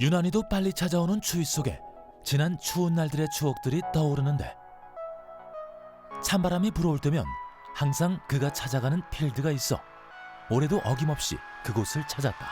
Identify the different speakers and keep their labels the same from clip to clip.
Speaker 1: 유난히도 빨리 찾아오는 추위 속에 지난 추운 날들의 추억들이 떠오르는데 찬바람이 불어올 때면 항상 그가 찾아가는 필드가 있어 올해도 어김없이 그곳을 찾았다.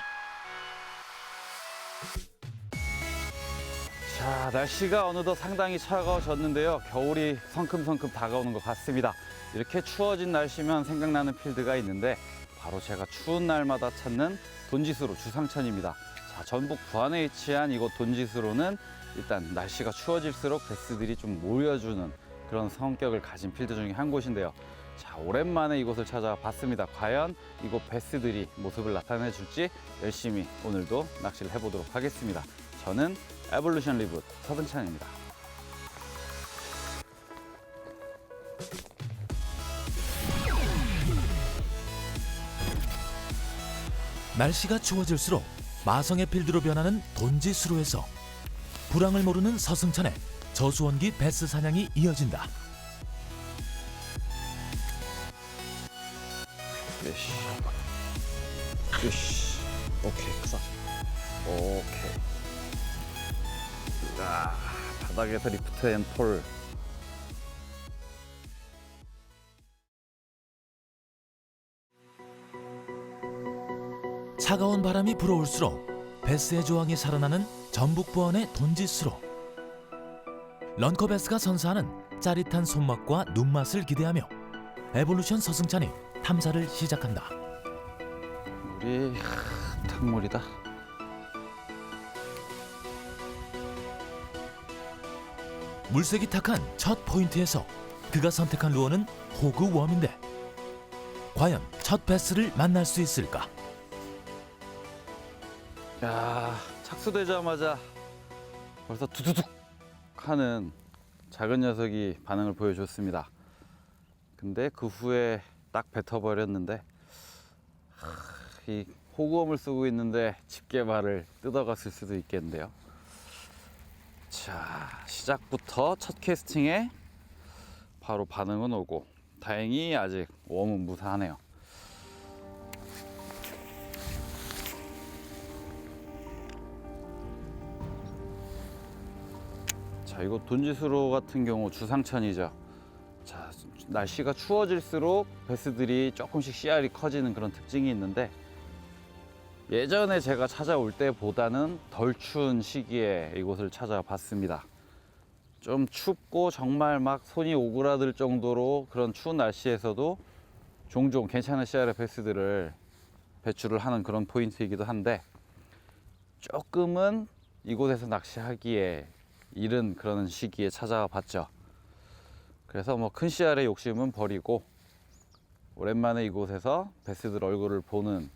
Speaker 2: 자, 날씨가 어느덧 상당히 차가워졌는데요. 겨울이 성큼성큼 다가오는 것 같습니다. 이렇게 추워진 날씨면 생각나는 필드가 있는데 바로 제가 추운 날마다 찾는 돈지수로 주상천입니다. 자, 전북 부안에 위치한 이곳 돈지수로는 일단 날씨가 추워질수록 베스들이 좀 모여주는 그런 성격을 가진 필드 중에 한 곳인데요. 자, 오랜만에 이곳을 찾아봤습니다. 과연 이곳 베스들이 모습을 나타내 줄지 열심히 오늘도 낚시를 해보도록 하겠습니다. 저는 에볼루션 리붓 서든찬입니다.
Speaker 1: 날씨가 추워질수록 마성의 필드로 변하는 돈지수로에서 불황을 모르는 서승찬의 저수원기 베스 사냥이 이어진다.
Speaker 2: 으쌰. 으쌰. 오케이, 크다. 오케이. 아, 바닥에서 리프트 앤 폴.
Speaker 1: 차가운 바람이 불어올수록 베스의 조항이 살아나는 전북부원의 돈지수로 런커베스가 선사하는 짜릿한 손맛과 눈맛을 기대하며 에볼루션 서승찬이 탐사를 시작한다.
Speaker 2: 물이 하, 탕물이다.
Speaker 1: 물색이 탁한 첫 포인트에서 그가 선택한 루어는 호그웜인데 과연 첫 베스를 만날 수 있을까?
Speaker 2: 야, 착수되자마자 벌써 두두둑 하는 작은 녀석이 반응을 보여줬습니다. 근데 그 후에 딱 뱉어버렸는데 하, 이 호구엄을 쓰고 있는데 집게발을 뜯어갔을 수도 있겠는데요. 자, 시작부터 첫 캐스팅에 바로 반응은 오고 다행히 아직 웜은 무사하네요. 자, 이거 돈지수로 같은 경우 주상천이죠. 자, 날씨가 추워질수록 베스들이 조금씩 씨알이 커지는 그런 특징이 있는데 예전에 제가 찾아올 때보다는 덜 추운 시기에 이곳을 찾아봤습니다. 좀 춥고 정말 막 손이 오그라들 정도로 그런 추운 날씨에서도 종종 괜찮은 씨알의 베스들을 배출을 하는 그런 포인트이기도 한데 조금은 이곳에서 낚시하기에 이른 그런 시기에 찾아와 봤죠. 그래서 뭐 큰 씨알의 욕심은 버리고 오랜만에 이곳에서 베스들 얼굴을 보는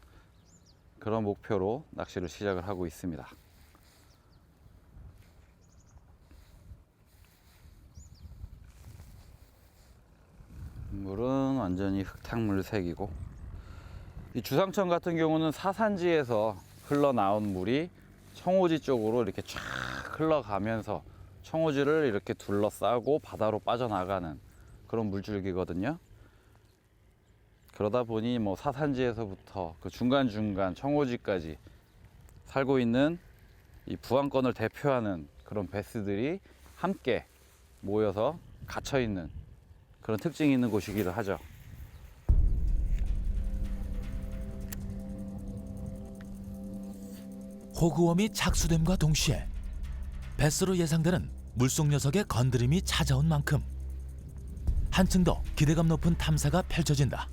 Speaker 2: 그런 목표로 낚시를 시작을 하고 있습니다. 물은 완전히 흙탕물색이고 이 주상천 같은 경우는 사산지에서 흘러나온 물이 청호지 쪽으로 이렇게 쫙 흘러가면서 청호지를 이렇게 둘러싸고 바다로 빠져나가는 그런 물줄기거든요. 그러다 보니 뭐 사산지에서부터 그 중간중간 청호지까지 살고 있는 이 부안권을 대표하는 그런 베스들이 함께 모여서 갇혀 있는 그런 특징이 있는 곳이기도 하죠.
Speaker 1: 호그웜이 착수됨과 동시에 베스로 예상되는 물속 녀석의 건드림이 찾아온 만큼 한층 더 기대감 높은 탐사가 펼쳐진다.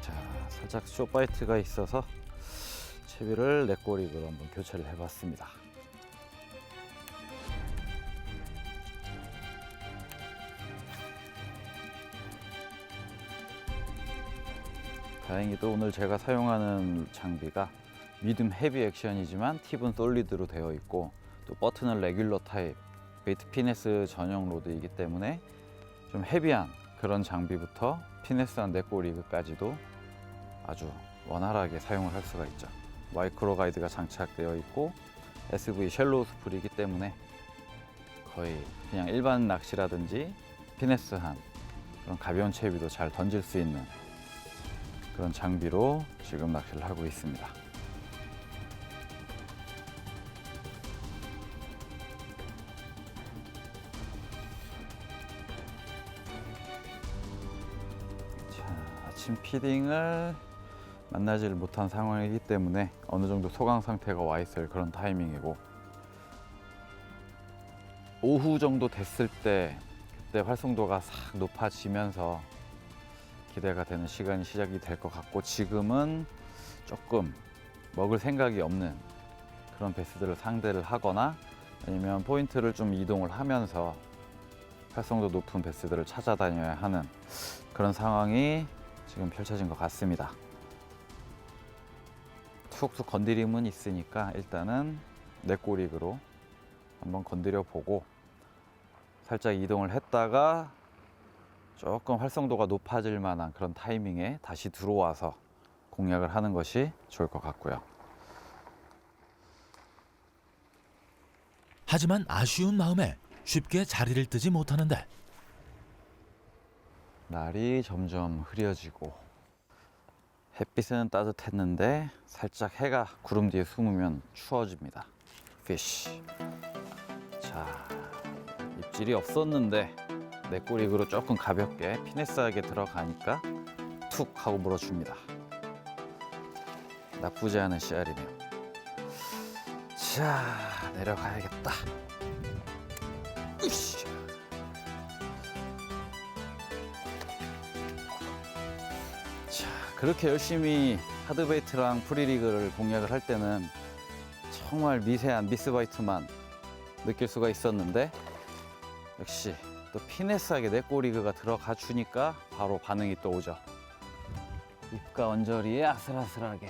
Speaker 2: 자, 살짝 쇼바이트가 있어서 채비를 넷꼬리로 한번 교체를 해봤습니다. 다행히도 오늘 제가 사용하는 장비가 미듬 헤비 액션이지만 팁은 솔리드로 되어 있고 또 버튼은 레귤러 타입 베이트 피네스 전용 로드이기 때문에 좀 헤비한 그런 장비부터 피네스한 넷꼬리까지도 아주 원활하게 사용을 할 수가 있죠. 마이크로 가이드가 장착되어 있고 SV 쉘로우 스풀이기 때문에 거의 그냥 일반 낚시라든지 피네스한 그런 가벼운 채비도 잘 던질 수 있는 그런 장비로 지금 낚시를 하고 있습니다. 자, 아침 피딩을 만나지를 못한 상황이기 때문에 어느 정도 소강 상태가 와 있을 그런 타이밍이고 오후 정도 됐을 때 그때 활성도가 싹 높아지면서 기대가 되는 시간이 시작이 될 것 같고 지금은 조금 먹을 생각이 없는 그런 베스들을 상대를 하거나 아니면 포인트를 좀 이동을 하면서 활성도 높은 베스들을 찾아다녀야 하는 그런 상황이 지금 펼쳐진 것 같습니다. 툭툭 건드림은 있으니까 일단은 넷꼬릭으로 한번 건드려 보고 살짝 이동을 했다가 조금 활성도가 높아질 만한 그런 타이밍에 다시 들어와서 공략을 하는 것이 좋을 것 같고요.
Speaker 1: 하지만 아쉬운 마음에 쉽게 자리를 뜨지 못하는데
Speaker 2: 날이 점점 흐려지고 햇빛은 따뜻했는데 살짝 해가 구름 뒤에 숨으면 추워집니다. 피쉬. 자, 입질이 없었는데 내 꼬리그로 조금 가볍게 피네스하게 들어가니까 툭 하고 물어줍니다. 나쁘지 않은 씨알이네요. 자, 내려가야겠다. 으쌰. 그렇게 열심히 하드베이트랑 프리리그를 공략을 할 때는 정말 미세한 미스바이트만 느낄 수가 있었는데 역시 또 피네스하게 넷꼬리그가 들어가 주니까 바로 반응이 또 오죠. 입가 언저리에 아슬아슬하게.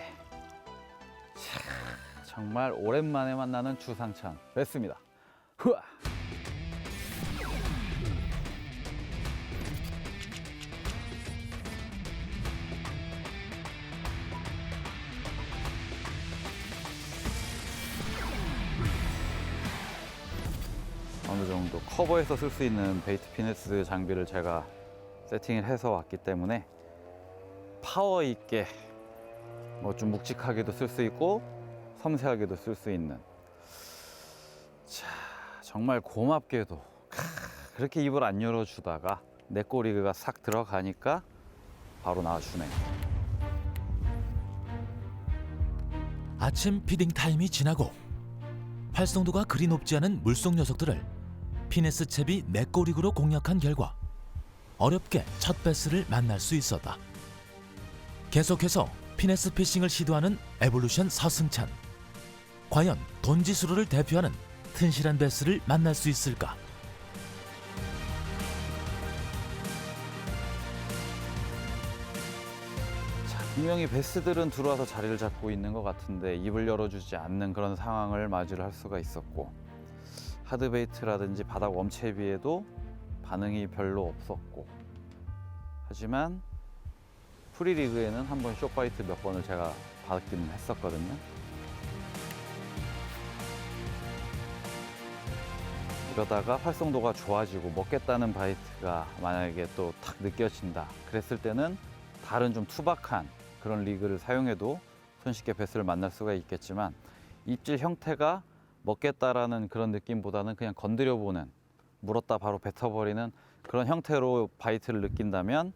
Speaker 2: 자, 정말 오랜만에 만나는 주상천 됐습니다. 후아! 정도 커버해서 쓸 수 있는 베이트 피네스 장비를 제가 세팅을 해서 왔기 때문에 파워 있게 뭐 좀 묵직하게도 쓸 수 있고 섬세하게도 쓸 수 있는. 자 정말 고맙게도 캬, 그렇게 입을 안 열어주다가 내 꼬리가 싹 들어가니까 바로 나와주네.
Speaker 1: 아침 피딩 타임이 지나고 활성도가 그리 높지 않은 물속 녀석들을 피네스 채비 네꼬릭으로 공략한 결과 어렵게 첫 베스를 만날 수 있었다. 계속해서 피네스 피싱을 시도하는 에볼루션 서승찬. 과연 돈지수로를 대표하는 튼실한 베스를 만날 수 있을까?
Speaker 2: 자, 분명히 베스들은 들어와서 자리를 잡고 있는 것 같은데 입을 열어주지 않는 그런 상황을 맞이를 할 수가 있었고 하드베이트라든지 바닥 웜채비에도 반응이 별로 없었고 하지만 프리리그에는 한 번 쇼파이트 몇 번을 제가 받기는 했었거든요. 이러다가 활성도가 좋아지고 먹겠다는 바이트가 만약에 또 탁 느껴진다. 그랬을 때는 다른 좀 투박한 그런 리그를 사용해도 손쉽게 베스를 만날 수가 있겠지만 입질 형태가 먹겠다라는 그런 느낌보다는 그냥 건드려 보는 물었다 바로 뱉어버리는 그런 형태로 바이트를 느낀다면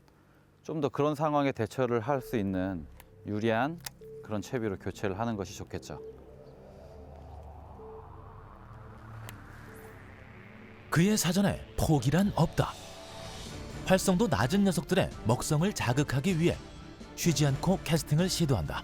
Speaker 2: 좀 더 그런 상황에 대처를 할 수 있는 유리한 그런 채비로 교체를 하는 것이 좋겠죠.
Speaker 1: 그의 사전에 포기란 없다. 활성도 낮은 녀석들의 먹성을 자극하기 위해 쉬지 않고 캐스팅을 시도한다.